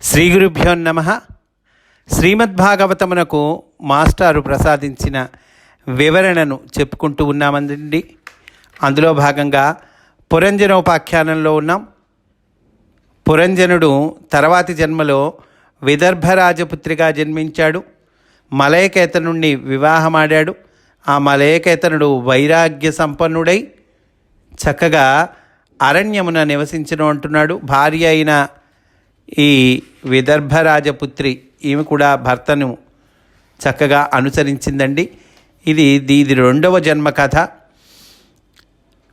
శ్రీ గురుభ్యో నమ. శ్రీమద్భాగవతమునకు మాస్టారు ప్రసాదించిన వివరణను చెప్పుకుంటూ ఉన్నామండి. అందులో భాగంగా పురంజనోపాఖ్యానంలో ఉన్నాం. పురంజనుడు తర్వాతి జన్మలో విదర్భ రాజపుత్రిగా జన్మించాడు మలయకేతనుణ్ణి వివాహమాడాడు. ఆ మలయకేతనుడు వైరాగ్య సంపన్నుడై చక్కగా అరణ్యమున నివసించను అంటున్నాడు. భార్య అయిన ఈ విదర్భ రాజపుత్రి ఈమె కూడా భర్తను చక్కగా అనుసరించిందండి. ఇది దీది రెండవ జన్మ కథ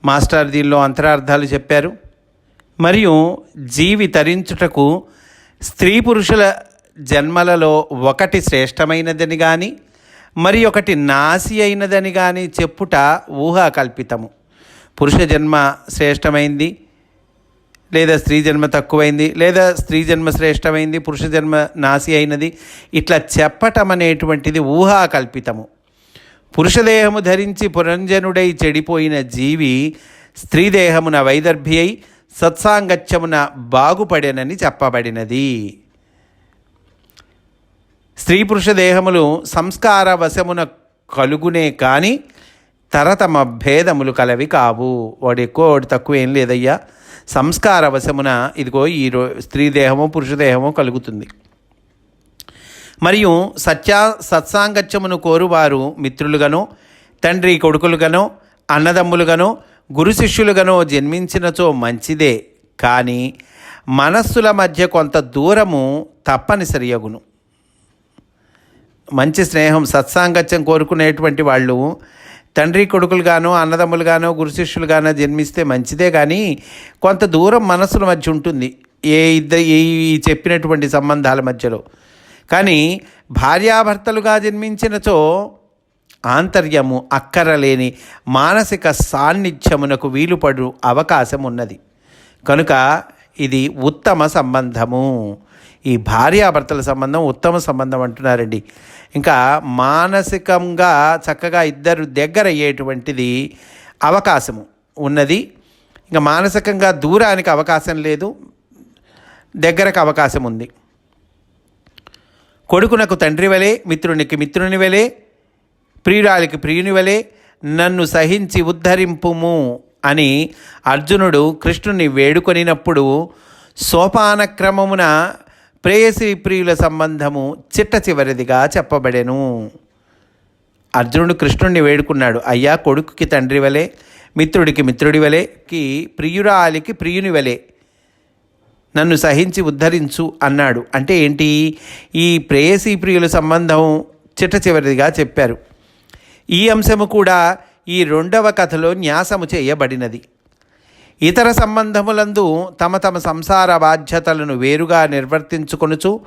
మాస్టర్ దీనిలో అంతరార్థాలు చెప్పారు. మరియు జీవి తరించుటకు స్త్రీ పురుషుల జన్మలలో ఒకటి శ్రేష్టమైనదని కానీ మరి ఒకటి నాసి అయినదని కానీ చెప్పుట ఊహా కల్పితము పురుష జన్మ శ్రేష్టమైంది. లేదా స్త్రీ జన్మ తక్కువైంది లేదా స్త్రీ జన్మ శ్రేష్టమైంది పురుష జన్మ నాసి అయినది ఇట్లా చెప్పటం అనేటువంటిది ఊహా కల్పితము పురుషదేహము ధరించి పురంజనుడై చెడిపోయిన జీవి స్త్రీదేహమున వైదర్భి అయి సత్సాంగత్యమున బాగుపడెనని చెప్పబడినది. స్త్రీ పురుష దేహములు సంస్కార వశమున కలుగునే కానీ తరతమ భేదములు కలవి కావు. వాడు ఎక్కువ వాడు తక్కువ ఏం లేదయ్యా. సంస్కారవశమున ఇదిగో ఈ స్త్రీ దేహము పురుష దేహము కలుగుతుంది. మరియు సత్యా సత్సాంగత్యమును కోరువారు మిత్రులుగాను తండ్రి కొడుకులుగానో అన్నదమ్ములుగానో గురు శిష్యులుగానో జన్మించినచో మంచిదే. కానీ మనస్సుల మధ్య కొంత దూరము తప్పనిసరి అగును. మంచి స్నేహం సత్సాంగత్యం కోరుకునేటువంటి వాళ్ళు తండ్రి కొడుకులుగానో అన్నదమ్ములుగానో గురు శిష్యులుగానో జన్మిస్తే మంచిదే కానీ కొంత దూరం మనసుల మధ్య ఉంటుంది. ఏ ఇద్దరు ఈ చెప్పినటువంటి సంబంధాల మధ్యలో. కానీ భార్యాభర్తలుగా జన్మించినచో ఆంతర్యము అక్కరలేని మానసిక సాన్నిధ్యమునకు వీలుపడు అవకాశం ఉన్నది కనుక ఇది ఉత్తమ సంబంధము. ఈ భార్యాభర్తల సంబంధం ఉత్తమ సంబంధం అంటున్నారండి. ఇంకా మానసికంగా చక్కగా ఇద్దరు దగ్గర అయ్యేటువంటిది అవకాశము ఉన్నది. ఇంకా మానసికంగా దూరానికి అవకాశం లేదు. దగ్గరకు అవకాశం ఉంది. కొడుకునకు తండ్రి వలె మిత్రునికి మిత్రుని వలె ప్రియురాలికి ప్రియుని వలె నన్ను సహించి ఉద్ధరింపుము అని అర్జునుడు కృష్ణుని వేడుకొనినప్పుడు సోపానక్రమమున ప్రేయసి ప్రియుల సంబంధము చిట్ట చివరిదిగా చెప్పబడెను. అర్జునుడు కృష్ణుడిని వేడుకున్నాడు. అయ్యా కొడుకుకి తండ్రి వలె మిత్రుడికి మిత్రుడి వలెకి ప్రియురాలికి ప్రియుని వలె నన్ను సహించి ఉద్ధరించు అన్నాడు. అంటే ఏంటి? ఈ ప్రేయసీ ప్రియుల సంబంధం చిట్ట చివరిదిగా చెప్పారు. ఈ అంశము కూడా ఈ రెండవ కథలో న్యాసము చేయబడినది. ఇతర సంబంధములందు తమ తమ సంసార బాధ్యతలను వేరుగా నిర్వర్తించుకొనుచు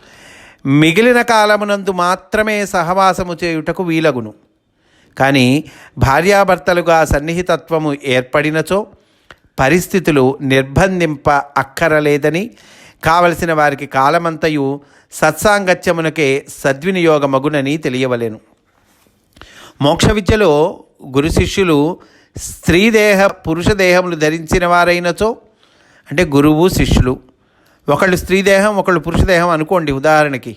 మిగిలిన కాలమునందు మాత్రమే సహవాసము చేయుటకు వీలగును. కానీ భార్యాభర్తలుగా సన్నిహితత్వము ఏర్పడినచో పరిస్థితులు నిర్బంధింప అక్కరలేదని కావలసిన వారికి కాలమంతయు సత్సాంగత్యమునకే సద్వినియోగమగునని తెలియవలెను. మోక్ష విద్యలో గురు శిష్యులు స్త్రీదేహ పురుష దేహములు ధరించిన వారైనచో అంటే గురువు శిష్యులు ఒకళ్ళు స్త్రీదేహం ఒకళ్ళు పురుష దేహం అనుకోండి ఉదాహరణకి.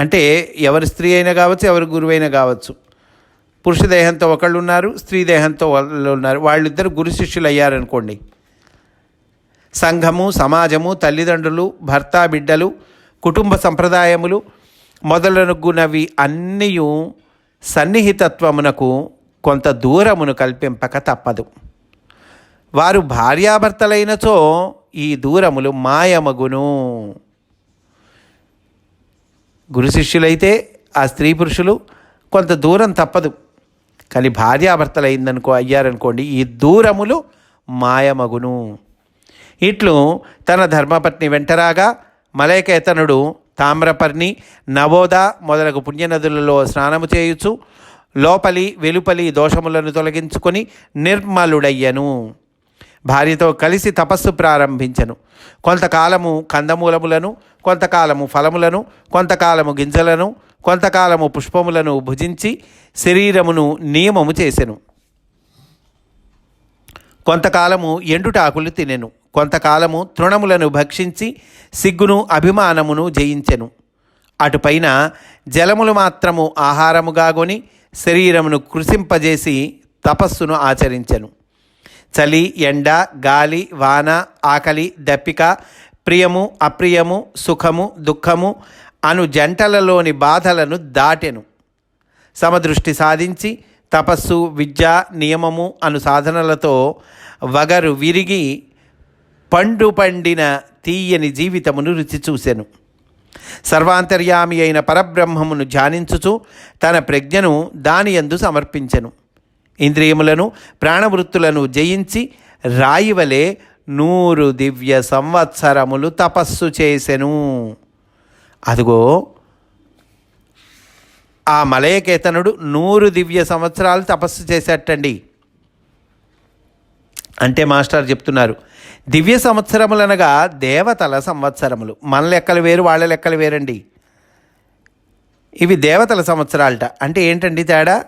అంటే ఎవరు స్త్రీ అయినా కావచ్చు ఎవరు గురువైనా కావచ్చు. పురుష దేహంతో ఒకళ్ళు ఉన్నారు స్త్రీ దేహంతో వాళ్ళు ఉన్నారు వాళ్ళిద్దరు గురు శిష్యులు అయ్యారనుకోండి. సంఘము సమాజము తల్లిదండ్రులు భర్త బిడ్డలు కుటుంబ సంప్రదాయములు మొదలనుగునవి అన్నీ సన్నిహితత్వమునకు కొంత దూరమును కల్పింపక తప్పదు. వారు భార్యాభర్తలైనచో ఈ దూరములు మాయమగును. గురు శిష్యులైతే ఆ స్త్రీ పురుషులు కొంత దూరం తప్పదు. కానీ భార్యాభర్తలైందనుకో అయ్యారనుకోండి ఈ దూరములు మాయమగును. ఇట్లు తన ధర్మపత్ని వెంటరాగా మలైకేతనుడు తామ్రపర్ణి నవోద మొదలగు పుణ్యనదులలో స్నానము చేయుచు లోపలి వెలుపలి దోషములను తొలగించుకొని నిర్మలుడయ్యను. భార్యతో కలిసి తపస్సు ప్రారంభించను. కొంతకాలము కందమూలములను కొంతకాలము ఫలములను కొంతకాలము గింజలను కొంతకాలము పుష్పములను భుజించి శరీరమును నియమము చేసెను. కొంతకాలము ఎండుటాకులు తినెను. కొంతకాలము తృణములను భక్షించి సిగ్గును అభిమానమును జయించెను. అటుపైన జలములు మాత్రము ఆహారముగా కొని శరీరమును కృషింపజేసి తపస్సును ఆచరించెను. చలి ఎండ గాలి వాన ఆకలి దప్పిక ప్రియము అప్రియము సుఖము దుఃఖము అను జంటలలోని బాధలను దాటెను. సమదృష్టి సాధించి తపస్సు విద్య నియమము అను సాధనలతో వగరు విరిగి పండు పండిన తీయని జీవితమును రుచి చూసెను. సర్వాంతర్యామి అయిన పరబ్రహ్మమును ధ్యానించుచు తన ప్రజ్ఞను దాని యందు సమర్పించెను. ఇంద్రియములను ప్రాణవృత్తులను జయించి రాయివలే నూరు దివ్య సంవత్సరములు తపస్సు చేసెను. అదిగో ఆ మలయకేతనుడు నూరు దివ్య సంవత్సరాలు తపస్సు చేసేటండి. అంటే మాస్టర్ చెప్తున్నారు దివ్య సంవత్సరములనగా దేవతల సంవత్సరములు. మన లెక్కలు వేరు వాళ్ళ లెక్కలు వేరండి. ఇవి దేవతల సంవత్సరాలట. అంటే ఏంటండి తేడా?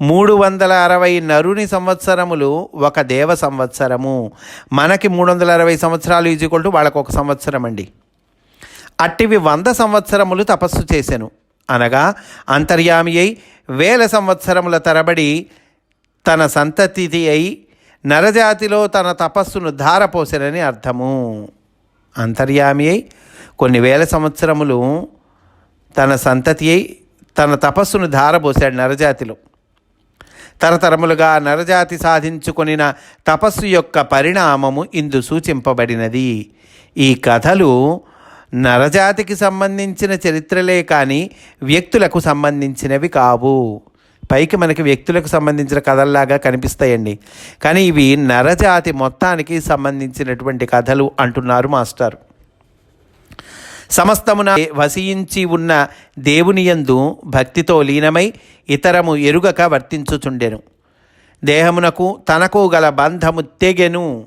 మూడు వందల అరవై నరుని సంవత్సరములు ఒక దేవ సంవత్సరము. మనకి మూడు వందల అరవై సంవత్సరాలు ఈజీకొల్టు వాళ్ళకు ఒక సంవత్సరం అండి అట్టివి వంద సంవత్సరములు తపస్సు చేశాను అనగా అంతర్యామి అయి వేల సంవత్సరముల తరబడి తన సంతతి అయి నరజాతిలో తన తపస్సును ధారపోసిరని అర్థము. అంతర్యామి అయి కొన్ని వేల సంవత్సరములు తన సంతతి అయి తన తపస్సును ధారపోసాడు నరజాతిలో. తరతరములుగా నరజాతి సాధించుకొనిన తపస్సు యొక్క పరిణామము ఇందు సూచింపబడినది. ఈ కథలు నరజాతికి సంబంధించిన చరిత్రలే కానీ వ్యక్తులకు సంబంధించినవి కావు. పైకి మనకి వ్యక్తులకు సంబంధించిన కథల్లాగా కనిపిస్తాయండి. కానీ ఇవి నరజాతి మొత్తానికి సంబంధించినటువంటి కథలు అంటున్నారు మాస్టర్. సమస్తమున వసించి ఉన్న దేవునియందు భక్తితో లీనమై ఇతరము ఎరుగక వర్తించుచుండెను. దేహమునకు తనకు గల బంధము తెగెను.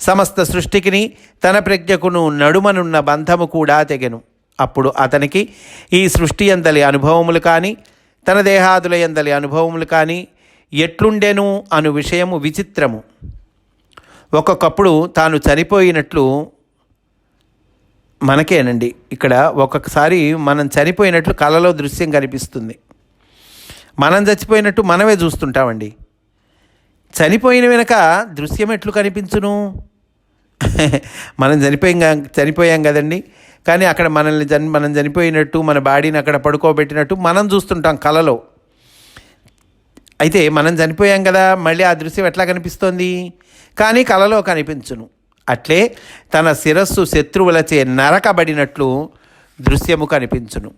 సమస్త సృష్టికిని తన ప్రజ్ఞకును నడుమనున్న బంధము కూడా తెగెను. అప్పుడు అతనికి ఈ సృష్టి ఎందలి అనుభవములు కానీ తన దేహాదుల ఎందలి అనుభవములు కానీ ఎట్లుండెను అను విషయము విచిత్రము. ఒక్కొక్కప్పుడు తాను చనిపోయినట్లు మనకేనండి. ఇక్కడ ఒక్కొక్కసారి మనం చనిపోయినట్లు కళలో దృశ్యం కనిపిస్తుంది. మనం చచ్చిపోయినట్టు మనమే చూస్తుంటామండి. చనిపోయిన వెనక దృశ్యం ఎట్లు కనిపించును? మనం చనిపోయాం చనిపోయాం కదండి. కానీ అక్కడ మనల్ని జన్ మనం చనిపోయినట్టు మన బాడీని అక్కడ పడుకోబెట్టినట్టు మనం చూస్తుంటాం కలలో. అయితే మనం చనిపోయాం కదా మళ్ళీ ఆ దృశ్యం ఎట్లా కనిపిస్తోంది? కానీ కలలో కనిపించును. అట్లే తన శిరస్సు శత్రువులచే నరకబడినట్లు దృశ్యము కనిపించును.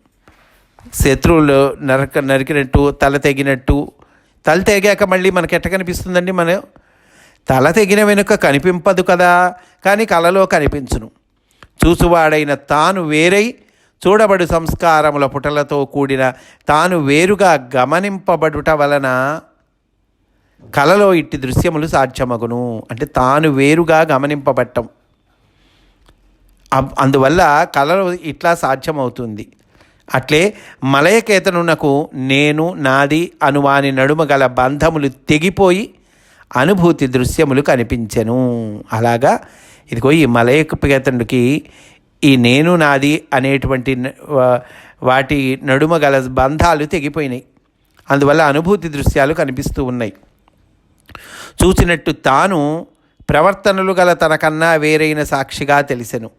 శత్రువులు నరక నరికినట్టు తల తెగినట్టు. తల తెగాక మళ్ళీ మనకి ఎట్ట కనిపిస్తుందండి మన తల తెగిన వెనుక కనిపింపదు కదా కానీ కలలో కనిపించును. చూసువాడైన తాను వేరై చూడబడు సంస్కారముల పుటలతో కూడిన తాను వేరుగా గమనింపబడుట వలన కలలో ఇట్టి దృశ్యములు సాధ్యమగును. అంటే తాను వేరుగా గమనింపబట్టం. అందువల్ల కలలో ఇట్లా సాధ్యమవుతుంది. అట్లే మలయకేతనునకు నేను నాది అనువాని నడుమ గల బంధములు తెగిపోయి అనుభూతి దృశ్యములు కనిపించెను. అలాగా ఇదిగో ఈ మలయకేతనుడికి ఈ నేను నాది అనేటువంటి వాటి నడుమ గల బంధాలు తెగిపోయినాయి. అందువల్ల అనుభూతి దృశ్యాలు కనిపిస్తూ ఉన్నాయి. చూసినట్టు తాను ప్రవర్తనలు గల తనకన్నా వేరైన సాక్షిగా తెలిసెను.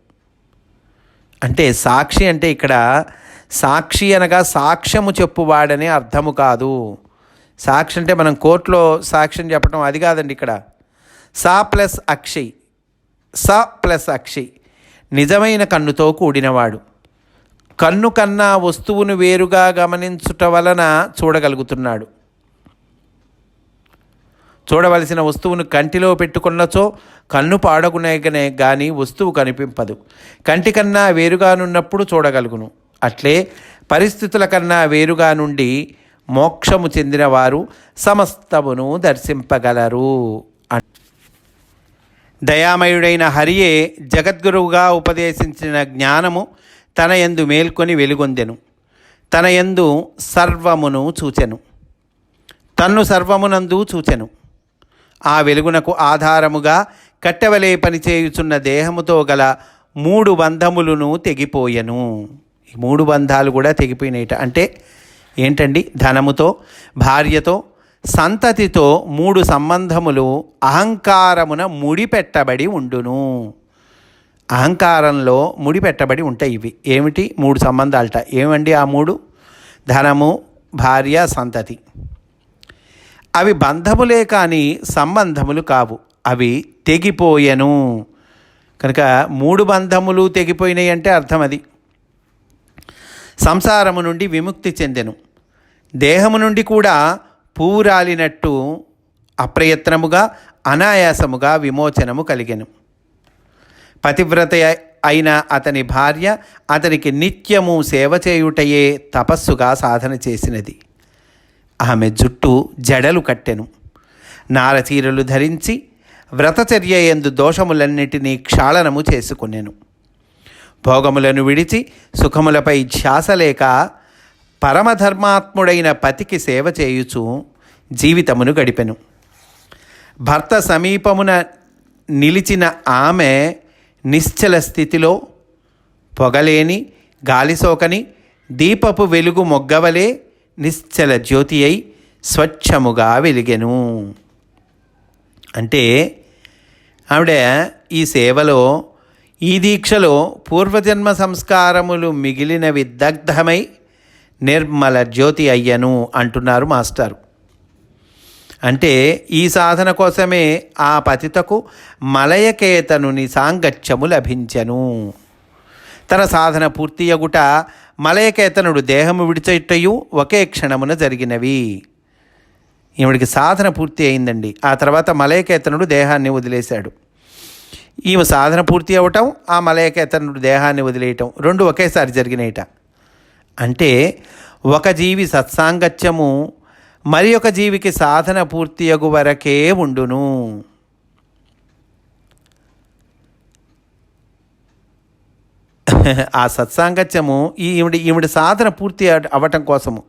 అంటే సాక్షి అంటే ఇక్కడ సాక్షి అనగా సాక్ష్యము చెప్పువాడనే అర్థము కాదు. సాక్షి అంటే మనం కోర్టులో సాక్ష్యం చెప్పడం అది కాదండి ఇక్కడ. సా ప్లస్ అక్షయ్. స ప్లస్ అక్షి. నిజమైన కన్నుతో కూడినవాడు. కన్ను కన్నా వస్తువును వేరుగా గమనించుట వలన చూడగలుగుతున్నాడు. చూడవలసిన వస్తువును కంటిలో పెట్టుకున్నచో కన్ను పాడగునగనే కానీ వస్తువు కనిపింపదు. కంటి కన్నా వేరుగానున్నప్పుడు చూడగలుగును. అట్లే పరిస్థితుల కన్నా వేరుగా నుండి మోక్షము చెందినవారు సమస్తమును దర్శింపగలరు. దయామయుడైన హరియే జగద్గురువుగా ఉపదేశించిన జ్ఞానము తన యందు మేల్కొని వెలుగొందెను. తన యందు సర్వమును చూచెను. తన్ను సర్వమునందు చూచెను. ఆ వెలుగునకు ఆధారముగా కట్టెవలే పనిచేయుచున్న దేహముతో గల మూడు బంధములను తెగిపోయెను. ఈ మూడు బంధాలు కూడా తెగిపోయినాయిట. అంటే ఏంటండి? ధనముతో భార్యతో సంతతితో మూడు సంబంధములు అహంకారమున ముడిపెట్టబడి ఉండును. అహంకారంలో ముడిపెట్టబడి ఉంటాయి ఇవి. ఏమిటి? మూడు సంబంధాలట. ఏమండి ఆ మూడు? ధనము భార్య సంతతి. అవి బంధములే కానీ సంబంధములు కావు. అవి తెగిపోయెను. కనుక మూడు బంధములు తెగిపోయినాయి అంటే అర్థం అది. సంసారము నుండి విముక్తి చెందెను. దేహము నుండి కూడా పువ్వు రాలినట్టు అప్రయత్నముగా అనాయాసముగా విమోచనము కలిగెను. పతివ్రత అయిన అతని భార్య అతనికి నిత్యము సేవ చేయుటయే తపస్సుగా సాధన చేసినది. ఆమె జుట్టు జడలు కట్టెను. నారచీరలు ధరించి వ్రతచర్య ఎందు దోషములన్నిటినీ క్షాళనము చేసుకునేను. భోగములను విడిచి సుఖములపై ధ్యాస లేక పరమధర్మాత్ముడైన పతికి సేవ చేయుచు జీవితమును గడిపెను. భర్త సమీపమున నిలిచిన ఆమె నిశ్చల స్థితిలో పొగలేని గాలిసోకని దీపపు వెలుగు మొగ్గవలే నిశ్చల జ్యోతి అయి స్వచ్ఛముగా వెలిగెను. అంటే ఆవిడ ఈ సేవలో ఈ దీక్షలో పూర్వజన్మ సంస్కారములు మిగిలినవి దగ్ధమై నిర్మల జ్యోతి అయ్యను అంటున్నారు మాస్టారు. అంటే ఈ సాధన కోసమే ఆ పతితకు మలయకేతనుని సాంగత్యము లభించెను. తన సాధన పూర్తియగుట మలయకేతనుడు దేహము విడిచెట్టయు ఒకే క్షణమున జరిగినవి. ఈవిడికి సాధన పూర్తి అయిందండి. ఆ తర్వాత మలయకేతనుడు దేహాన్ని వదిలేశాడు. ఈమె సాధన పూర్తి అవ్వటం ఆ మలయకేతనుడు దేహాన్ని వదిలేయటం రెండు ఒకేసారి జరిగినాయిట. అంటే ఒక జీవి సత్సాంగత్యము మరి ఒక జీవికి సాధన పూర్తియగు వరకే ఉండును. ఆ సత్సాంగత్యము ఈవిడి ఈవిడి సాధన పూర్తి అవ- అవ్వటం కోసము.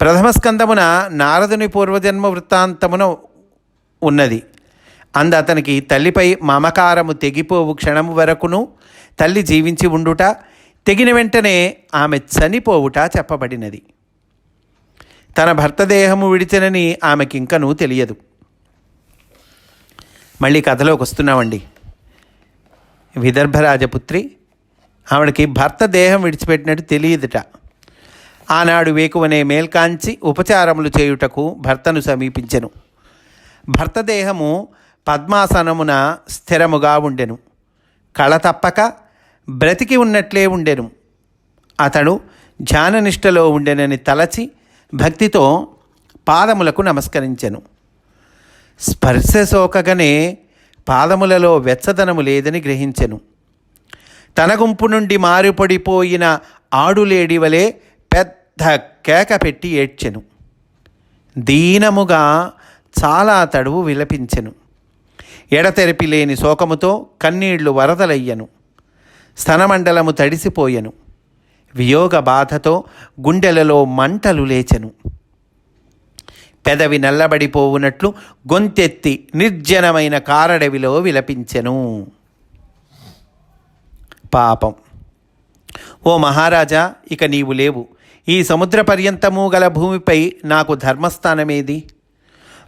ప్రథమ స్కందమున నారదుని పూర్వజన్మ వృత్తాంతమున ఉన్నది. అంద అతనికి తల్లిపై మమకారము తెగిపోవు క్షణము వరకును తల్లి జీవించి ఉండుట తెగిన వెంటనే ఆమె చనిపోవుట చెప్పబడినది. తన భర్త దేహము విడిచినని ఆమెకింకనూ తెలియదు. మళ్ళీ కథలోకి వస్తున్నామండి విదర్భరాజపుత్రి ఆవిడకి భర్త దేహం విడిచిపెట్టినట్టు తెలియదుట. ఆనాడు వేకువనే మేల్కాంచి ఉపచారములు చేయుటకు భర్తను సమీపించెను. భర్త దేహము పద్మాసనమున స్థిరముగా ఉండెను. కళ తప్పక బ్రతికి ఉన్నట్లే ఉండెను. అతడు ధ్యాననిష్టలో ఉండెనని తలచి భక్తితో పాదములకు నమస్కరించెను. స్పర్శ సోకగానే పాదములలో వెచ్చదనము లేదని గ్రహించెను. తన గుంపు నుండి మారుపడిపోయిన ఆడులేడి వలె పెద్ద కేక పెట్టి ఏడ్చెను. దీనముగా చాలా తడువు విలపించెను. ఎడతెరిపి లేని శోకముతో కన్నీళ్ళు వరదలయ్యను. స్తనమండలము తడిసిపోయెను. వియోగ బాధతో గుండెలలో మంటలు లేచెను. పెదవి నల్లబడిపోవునట్లు గొంతెత్తి నిర్జనమైన కారడవిలో విలపించెను. పాపం. ఓ మహారాజా ఇక నీవు లేవు. ఈ సముద్ర పర్యంతము గల భూమిపై నాకు ధర్మస్థానమేది?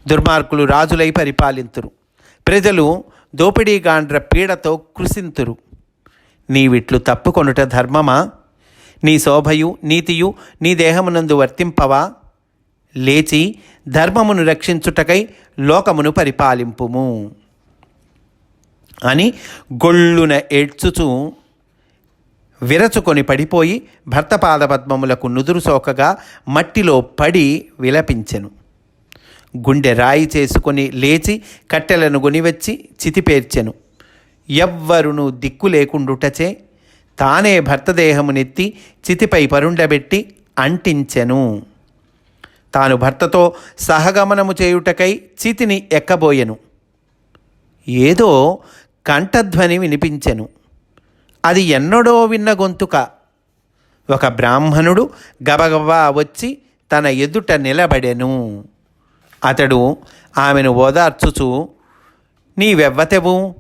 దుర్మార్గులు రాజులై పరిపాలింతురు. ప్రజలు దోపిడీగాండ్ర పీడతో కృషింతురు నీవిట్లు తప్పుకొనుట ధర్మమా? నీ శోభయు నీతియు నీ దేహమునందు వర్తింపవా? లేచి ధర్మమును రక్షించుటకై లోకమును పరిపాలింపుము. అని గొళ్ళున ఏడ్చుచూ విరచుకొని పడిపోయి భర్త పాదపద్మములకు నుదురు సోకగా మట్టిలో పడి విలపించెను. గుండె రాయి చేసుకొని లేచి కట్టెలను గొనివచ్చి చితిపేర్చెను. ఎవ్వరును దిక్కు లేకుండుటచే తానే భర్తదేహమునెత్తి చితిపై పరుండబెట్టి అంటించెను. తాను భర్తతో సహగమనము చేయుటకై చితిని ఎక్కబోయెను. ఏదో కంఠధ్వని వినిపించెను. అది ఎన్నడో విన్న గొంతుక. ఒక బ్రాహ్మణుడు గబగబా వచ్చి తన ఎదుట నిలబడెను. అతడు ఆమెను ఓదార్చుచు నీవెవ్వతెవు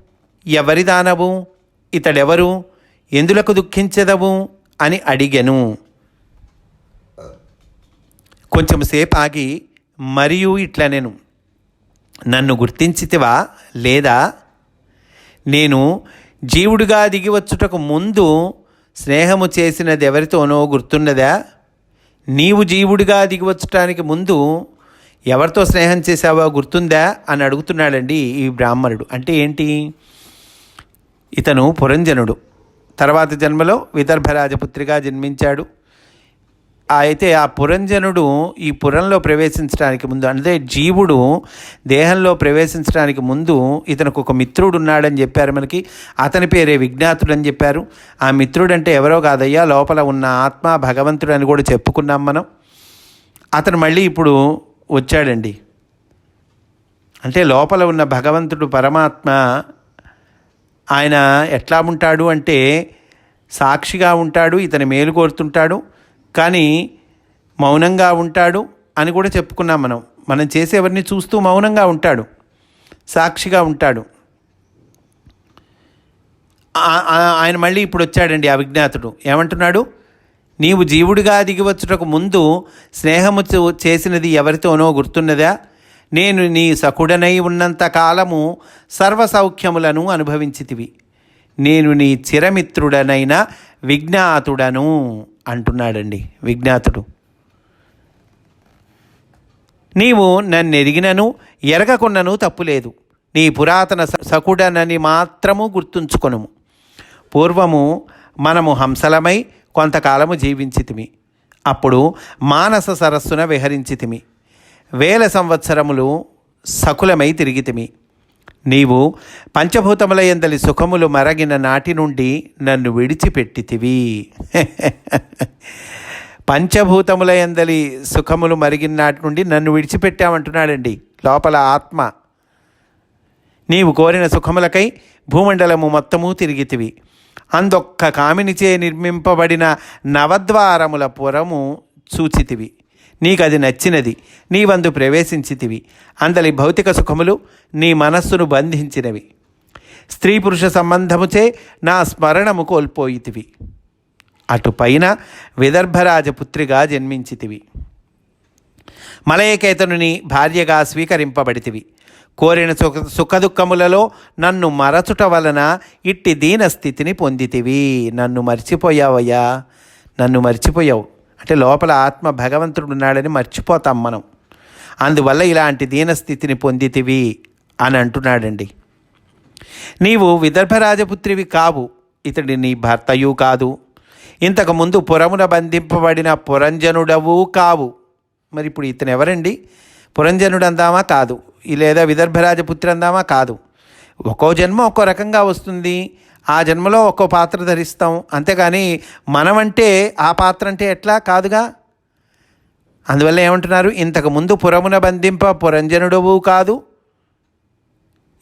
ఎవరి దానవు? ఇతడెవరు? ఎందులకు దుఃఖించదవు? అని అడిగెను. కొంచెం సేపు ఆగి మరియు ఇట్లా నేను నన్ను గుర్తించితివా? లేదా? నేను జీవుడిగా దిగి వచ్చుటకు ముందు స్నేహము చేసినది ఎవరితోనో గుర్తున్నదా? నీవు జీవుడిగా దిగి వచ్చటానికి ముందు ఎవరితో స్నేహం చేశావో గుర్తుందా? అని అడుగుతున్నాడండి ఈ బ్రాహ్మణుడు. అంటే ఏంటి? ఇతను పురంజనుడు. తర్వాత జన్మలో విదర్భరాజపుత్రిగా జన్మించాడు. అయితే ఆ పురంజనుడు ఈ పురంలో ప్రవేశించడానికి ముందు అంటే జీవుడు దేహంలో ప్రవేశించడానికి ముందు ఇతనికి ఒక మిత్రుడు ఉన్నాడని చెప్పారు మనకి. అతని పేరే విజ్ఞాతుడు అని చెప్పారు. ఆ మిత్రుడు అంటే ఎవరో కాదయ్యా లోపల ఉన్న ఆత్మ భగవంతుడు అని కూడా చెప్పుకున్నాం మనం. అతను మళ్ళీ ఇప్పుడు వచ్చాడండి. అంటే లోపల ఉన్న భగవంతుడు పరమాత్మ ఆయన ఎట్లా ఉంటాడు అంటే సాక్షిగా ఉంటాడు ఇతని మేలు కోరుతుంటాడు కానీ మౌనంగా ఉంటాడు అని కూడా చెప్పుకున్నాం మనం. మనం చేసేవన్నీ చూస్తూ మౌనంగా ఉంటాడు సాక్షిగా ఉంటాడు. ఆయన మళ్ళీ ఇప్పుడు వచ్చాడండి ఆ విజ్ఞాతుడు. ఏమంటున్నాడు? నీవు జీవుడిగా దిగివచ్చుటకు ముందు స్నేహము చేసినది ఎవరితోనో గుర్తున్నదా? నేను నీ సకుడనై ఉన్నంత కాలము సర్వసౌఖ్యములను అనుభవించితివి. నేను నీ చిరమిత్రుడనైన విజ్ఞాతుడను అంటున్నాడండి విజ్ఞాతుడు. నీవు నన్ను ఎరిగినను ఎరగకున్నను తప్పులేదు. నీ పురాతన స- సకుడనని మాత్రము గుర్తుంచుకొనుము. పూర్వము మనము హంసలమై కొంతకాలము జీవించితిమి. అప్పుడు మానస సరస్సున విహరించితిమి. వేల సంవత్సరములు సకులమై తిరిగితిమి. నీవు పంచభూతముల ఎందలి సుఖములు మరగిన నాటి నుండి నన్ను విడిచిపెట్టితివి. పంచభూతముల ఎందలి సుఖములు మరిగిన నాటి నుండి నన్ను విడిచిపెట్టామంటున్నాడండి లోపల ఆత్మ. నీవు కోరిన సుఖములకై భూమండలము మొత్తము తిరిగితివి. అందొక్క కామినిచే నిర్మింపబడిన నవద్వారముల పురము చూచితివి. నీకది నచ్చినది నీవందు ప్రవేశించితివి. అందలి భౌతిక సుఖములు నీ మనస్సును బంధించినవి. స్త్రీ పురుష సంబంధముచే నా స్మరణము కోల్పోయితివి. అటుపైన విదర్భరాజపుత్రిగా జన్మించితివి. మలయకేతనుని భార్యగా స్వీకరింపబడితివి. కోరిన సుఖ సుఖదుఖములలో నన్ను మరచుట వలన ఇట్టి దీన స్థితిని పొందితివి. నన్ను మర్చిపోయావయ్యా. నన్ను మర్చిపోయావు. అంటే లోపల ఆత్మ భగవంతుడు ఉన్నాడని మర్చిపోతాం మనం. అందువల్ల ఇలాంటి దీనస్థితిని పొందితివి అని అంటున్నాడండి. నీవు విదర్భరాజపుత్రివి కావు ఇతడి నీ భర్తయు కాదు. ఇంతకుముందు పురమున బంధింపబడిన పురంజనుడవు కావు. మరి ఇప్పుడు ఇతను ఎవరండి? పురంజనుడు అందామా కాదు లేదా విదర్భరాజపుత్రి అందామా కాదు. ఒక్కో జన్మ ఒక్కో రకంగా వస్తుంది. ఆ జన్మలో ఒక్కో పాత్ర ధరిస్తాం. అంతేగాని మనమంటే ఆ పాత్ర అంటే ఎట్లా? కాదుగా? అందువల్ల ఏమంటున్నారు? ఇంతకుముందు పురమున బంధింప పురంజనుడవు కాదు.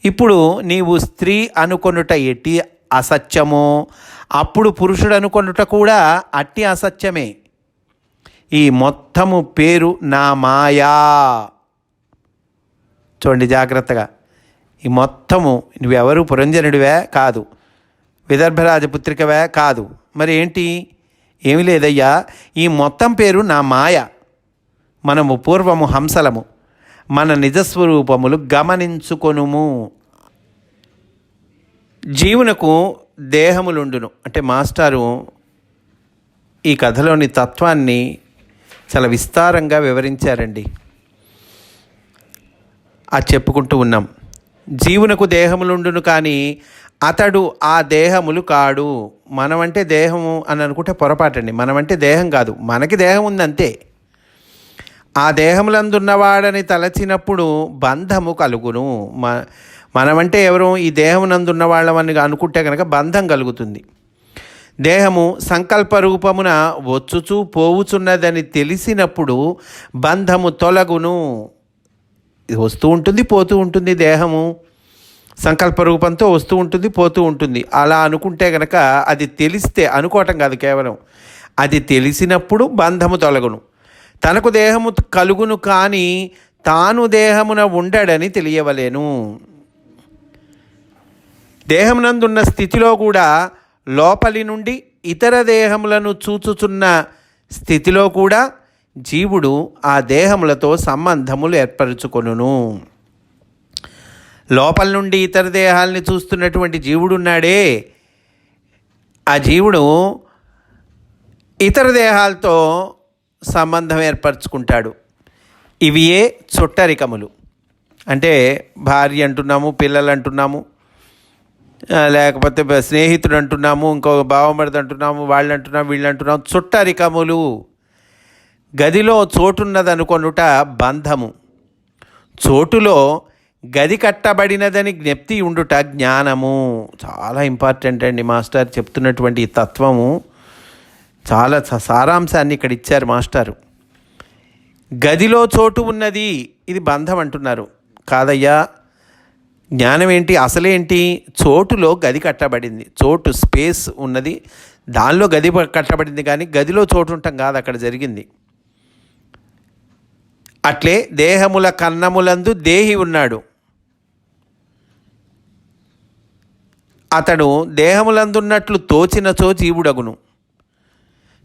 ఇప్పుడు నీవు స్త్రీ అనుకొనుట ఎట్టి అసత్యమో? అప్పుడు పురుషుడు అనుకొనుట కూడా అట్టి అసత్యమే. ఈ మొత్తము పేరు నా మాయా. చూడండి జాగ్రత్తగా. ఈ మొత్తము నువ్వెవరు? పురంజనుడివే కాదు. విదర్భరాజపుత్రికవే కాదు. మరి ఏంటి? ఏమి లేదయ్యా. ఈ మొత్తం పేరు నా మాయ. మనము పూర్వము హంసలము. మన నిజస్వరూపములు గమనించుకొనుము. జీవునకు దేహములుండును. అంటే మాస్టారు ఈ కథలోని తత్వాన్ని చాలా విస్తారంగా వివరించారండి. అది చెప్పుకుంటూ ఉన్నాం. జీవునకు దేహములుండును కానీ అతడు ఆ దేహములు కాడు. మనమంటే దేహము అని అనుకుంటే పొరపాటండి. మనమంటే దేహం కాదు. మనకి దేహం ఉందంతే. ఆ దేహములందున్నవాడని తలచినప్పుడు బంధము కలుగును. మ మనమంటే ఎవరు ఈ దేహమునందున్న వాళ్ళమని అనుకుంటే కనుక బంధం కలుగుతుంది. దేహము సంకల్ప రూపమున వచ్చుచూ పోవుచున్నదని తెలిసినప్పుడు బంధము తొలగును. వస్తూ ఉంటుంది పోతూ ఉంటుంది దేహము. సంకల్ప రూపంతో వస్తూ ఉంటుంది పోతూ ఉంటుంది. అలా అనుకుంటే గనక అది తెలిస్తే అనుకోవటం కాదు కేవలం. అది తెలిసినప్పుడు బంధము తొలగును. తనకు దేహము కలుగును కానీ తాను దేహమున ఉండడని తెలియవలేను. దేహమునందున్న స్థితిలో కూడా లోపలి నుండి ఇతర దేహములను చూచుచున్న స్థితిలో కూడా జీవుడు ఆ దేహములతో సంబంధములు ఏర్పరచుకొనును. లోపల నుండి ఇతర దేహాల్ని చూస్తున్నటువంటి జీవుడు ఉన్నాడే ఆ జీవుడు ఇతర దేహాలతో సంబంధం ఏర్పరచుకుంటాడు. ఇవియే చుట్టరికములు. అంటే భార్య అంటున్నాము పిల్లలు అంటున్నాము లేకపోతే స్నేహితుడు అంటున్నాము ఇంకొక బావమరిది అంటున్నాము వాళ్ళు అంటున్నాము వీళ్ళు అంటున్నాము చుట్టరికములు. గదిలో చోటున్నదనుకొనుట బంధము. చోటులో గది కట్టబడినదని జ్ఞప్తి ఉండుట జ్ఞానము. చాలా ఇంపార్టెంట్ అండి మాస్టర్ చెప్తున్నటువంటి ఈ తత్వము. చాలా స- సారాంశాన్ని ఇక్కడ ఇచ్చారు మాస్టారు. గదిలో చోటు ఉన్నది ఇది బంధం అంటున్నారు. కాదయ్యా జ్ఞానం ఏంటి అసలేంటి చోటులో గది కట్టబడింది చోటు స్పేస్ ఉన్నది. దానిలో గది కట్టబడింది కానీ గదిలో చోటు ఉంటాం కాదు అక్కడ జరిగింది. అట్లే దేహముల కన్నములందు దేహి ఉన్నాడు. అతడు దేహములందున్నట్లు తోచినచో జీవుడగును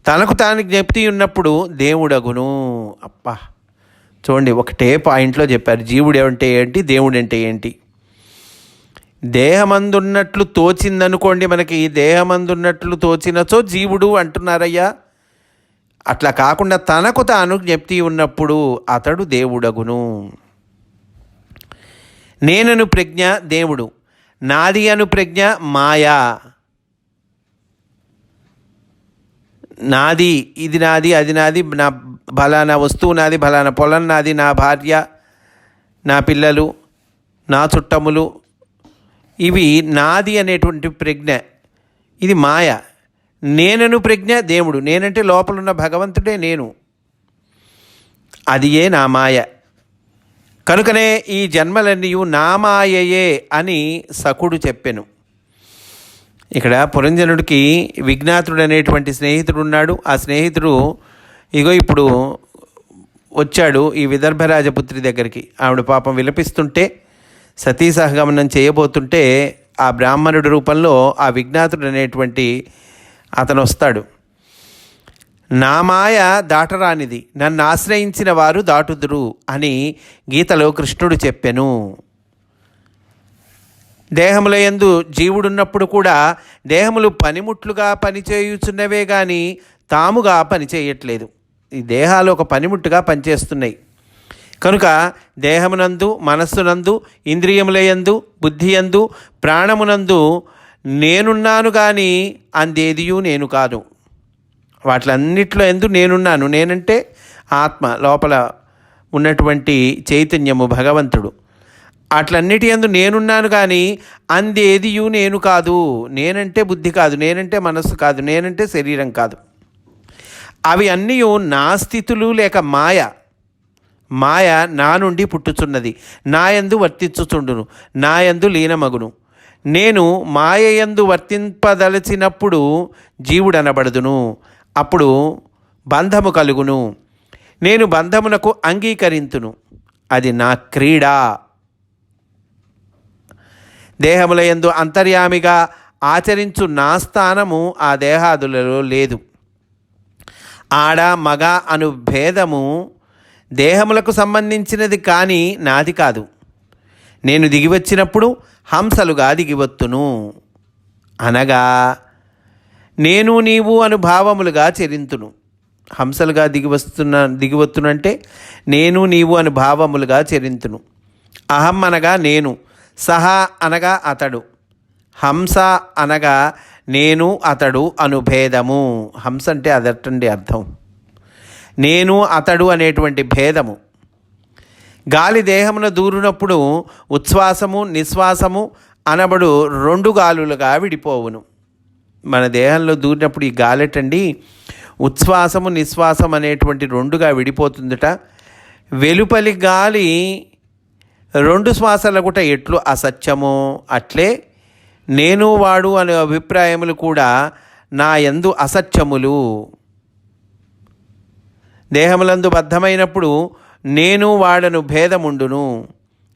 తనకు తాను జ్ఞప్తి ఉన్నప్పుడు దేవుడగును. అప్పా! చూడండి ఒకటే పాయింట్లో చెప్పారు. జీవుడు అంటే ఏంటి? దేవుడు అంటే ఏంటి? దేహమందున్నట్లు తోచిందనుకోండి మనకి దేహమందున్నట్లు తోచినచో జీవుడు అంటున్నారయ్యా. అట్లా కాకుండా తనకు తాను జ్ఞప్తి ఉన్నప్పుడు అతడు దేవుడగును. నేనను ప్రజ్ఞ దేవుడు. నాది అను ప్రజ్ఞ మాయా. నాది ఇది నాది అది నాది నా బలానా వస్తువు నాది బలానా పొలం నాది నా భార్య నా పిల్లలు నా చుట్టములు. ఇవి నాది అనేటువంటి ప్రజ్ఞ. ఇది మాయ. నేనను ప్రజ్ఞ దేవుడు. నేనంటే లోపలున్న భగవంతుడే నేను. అది ఏ నా మాయ. కనుకనే ఈ జన్మలన్నీ నామాయయే అని సకుడు చెప్పెను. ఇక్కడ పురంజనుడికి విజ్ఞాతుడు అనేటువంటి స్నేహితుడు ఉన్నాడు ఆ స్నేహితుడు ఇగో ఇప్పుడు వచ్చాడు ఈ విదర్భ రాజపుత్రి దగ్గరికి. ఆవిడ పాపం విలపిస్తుంటే సతీ సహగమనం చేయబోతుంటే ఆ బ్రాహ్మణుడి రూపంలో ఆ విజ్ఞాతుడు అనేటువంటి అతను వస్తాడు నా మాయ దాటరానిది నన్ను ఆశ్రయించిన వారు దాటుదురు అని గీతలో కృష్ణుడు చెప్పెను. దేహముల ఎందు జీవుడున్నప్పుడు కూడా దేహములు పనిముట్లుగా పనిచేయుచున్నవే కానీ తాముగా పనిచేయట్లేదు. ఈ దేహాలు ఒక పనిముట్టుగా పనిచేస్తున్నాయి. కనుక దేహమునందు మనస్సునందు ఇంద్రియములయందు బుద్ధియందు ప్రాణమునందు నేనున్నాను కానీ అందేదియు నేను కాదు. వాటిలన్నిట్లో ఎందు నేనున్నాను? నేనంటే ఆత్మ లోపల ఉన్నటువంటి చైతన్యము భగవంతుడు. అట్లన్నిటి ఎందు నేనున్నాను కానీ అందేదియు నేను కాదు. నేనంటే బుద్ధి కాదు నేనంటే మనస్సు కాదు నేనంటే శరీరం కాదు. అవి అన్నీ నా స్థితులు లేక మాయ. మాయ నా నుండి పుట్టుచున్నది. నాయందు వర్తించుచుండును. నాయందు లీనమగును. నేను మాయయందు వర్తింపదలచినప్పుడు జీవుడనబడుదును. అప్పుడు బంధము కలుగును. నేను బంధమునకు అంగీకరింతును. అది నా క్రీడ. దేహములయందు అంతర్యామిగా ఆచరించు నా స్థానము ఆ దేహాదులలో లేదు. ఆడ మగ అను భేదము దేహములకు సంబంధించినది కానీ నాది కాదు. నేను దిగివచ్చినప్పుడు హంసలుగా దిగివత్తును. అనగా నేను నీవు అను భావములుగా చెరింతును. హంసలుగా దిగివస్తున్న దిగివత్తునంటే నేను నీవు అను భావములుగా చెరింతును. అహం అనగా నేను సహా అనగా అతడు. హంస అనగా నేను అతడు అనుభేదము హంస అంటే అదటండి అర్థం. నేను అతడు అనేటువంటి భేదము. గాలి దేహమున దూరినప్పుడు ఉచ్ఛ్వాసము నిశ్వాసము అనబడు రెండు గాలులుగా విడిపోవును. మన దేహంలో దూరినప్పుడు ఈ గాలెటండి ఉచ్ఛ్వాసము నిశ్వాసం అనేటువంటి రెండుగా విడిపోతుందట. వెలుపలి గాలి రెండు శ్వాసలగుట ఎట్లు అసత్యము అట్లే నేను వాడు అనే అభిప్రాయములు కూడా నా యందు అసత్యములు. దేహములందు బద్ధమైనప్పుడు నేను వాడను భేదముండును.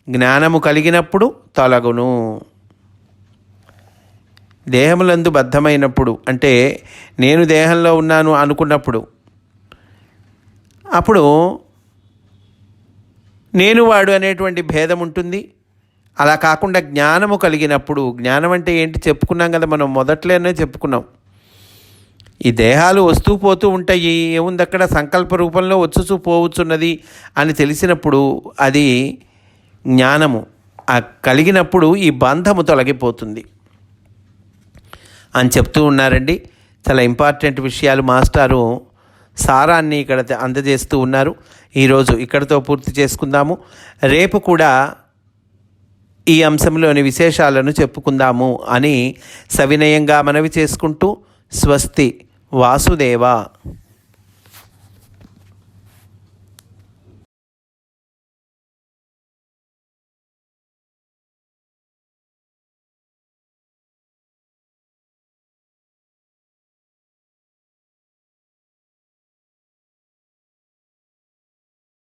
జ్ఞానము కలిగినప్పుడు తొలగును. దేహములందు బద్ధమైనప్పుడు అంటే నేను దేహంలో ఉన్నాను అనుకున్నప్పుడు అప్పుడు నేను వాడు అనేటువంటి భేదం ఉంటుంది. అలా కాకుండా జ్ఞానము కలిగినప్పుడు జ్ఞానం అంటే ఏంటి చెప్పుకున్నాం కదా మనం మొదట్లోనే చెప్పుకున్నాం. ఈ దేహాలు వస్తూ పోతూ ఉంటాయి ఏముంది అక్కడ సంకల్ప రూపంలో వచ్చుచూ పోవచ్చున్నది అని తెలిసినప్పుడు అది జ్ఞానము. ఆ కలిగినప్పుడు ఈ బంధము తొలగిపోతుంది. అని చెప్తూ ఉన్నారండి. చాలా ఇంపార్టెంట్ విషయాలు మాస్టారు సారాన్ని ఇక్కడ అందజేస్తూ ఉన్నారు. ఈరోజు ఇక్కడితో పూర్తి చేసుకుందాము. రేపు కూడా ఈ అంశంలోని విశేషాలను చెప్పుకుందాము అని సవినయంగా మనవి చేసుకుంటూ స్వస్తి వాసుదేవ.